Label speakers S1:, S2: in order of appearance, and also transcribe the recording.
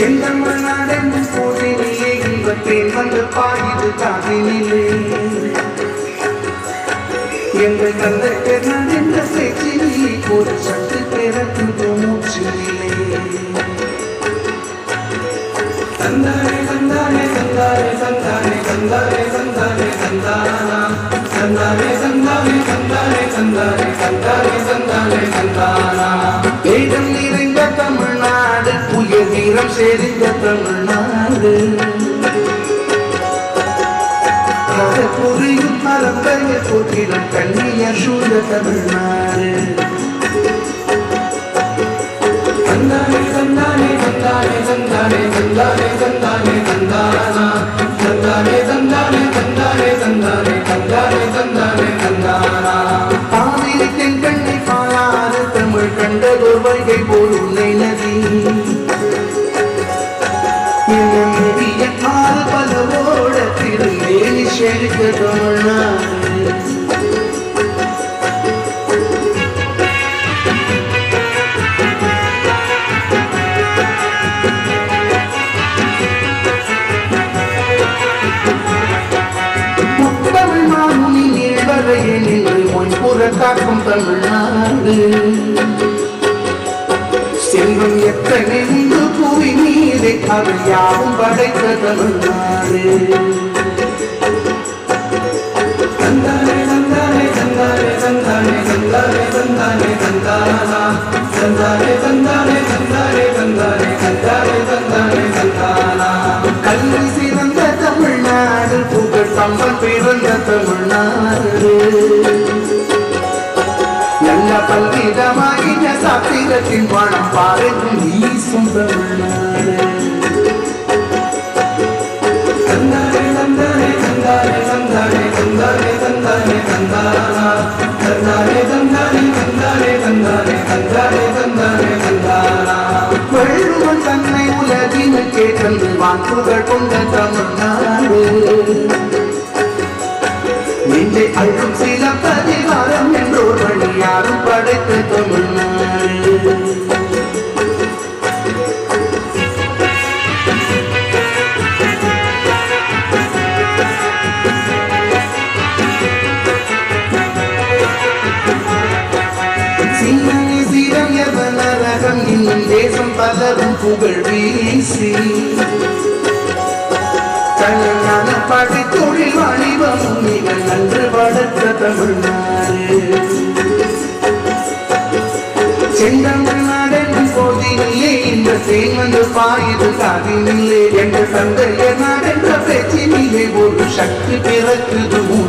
S1: செந்தமிழ் நடந்து போதிலே இன்பத்தேன் வந்து பாடிது காதினிலே எங்கள் தந்தை பெருநாள் என்ற செய்தியிலே ஒரு சக்தி பிறக்கின்ற மூச்சிலே தந்தாரே தந்தாரே தந்தாரே தந்தாரே தந்தாரே தந்தாரே தந்தாரா தந்தாரே தந்தாரே தந்தாரே தந்தாரே தந்தாரே தந்தாரே தந்தாரா வேதம் நிறை செறிந்த தமிழ்நாடு. புரியும் மரபைய போற்றிடம் கண்ணிய சூழ தமிழ்நாடு. தந்தானே தந்தானே தந்தானே தந்தானே தந்தானே தந்தானே தந்தானா தந்தானே காக்கும் தமிழ்நாடு செல்வம் எத்தனை உண்டு புவி நீரை அது யாவும் படைத்த தமிழ்நாடு தந்தானே தந்தானே தந்தானே தந்தானே தந்தானே தந்தானே தந்தானா தந்தானே தந்தானே தந்தானே தந்தானே தந்தானே தந்தானே தந்தானா கல்வி சிறந்த தமிழ்நாடு புகழ் தம்பல் பிறந்த தமிழ்நாடு பல்விதமாகிய சாத்திரத்தின் பணம் பாருக்கும் நீ தமிழ்நாடு தந்தானே தந்தானே தந்தானே தந்தானே தந்தானே தந்தானே தந்தானா தந்தானே தந்தானே தந்தானே தந்தானே தந்தானே தந்தானே தந்தானா வள்ளுவன் தன்னை உலகினுக்கே தந்து வாக்குகள் கொண்ட தமிழ்நாடு நெஞ்சை அழும் சில பதில் புகழ் வீசி. கல்யாண பாட்டி தொழில் வாணிபம் மிக நன்று வளர்த்த தமிழ்நாடு. செந்தமிழ்நாடென்னும் போதினிலே இந்த தேன் வந்து பாயுது காதினிலே எங்கள் தந்தைய நாடென்ற பேச்சினிலே ஒரு சக்தி பிறக்குது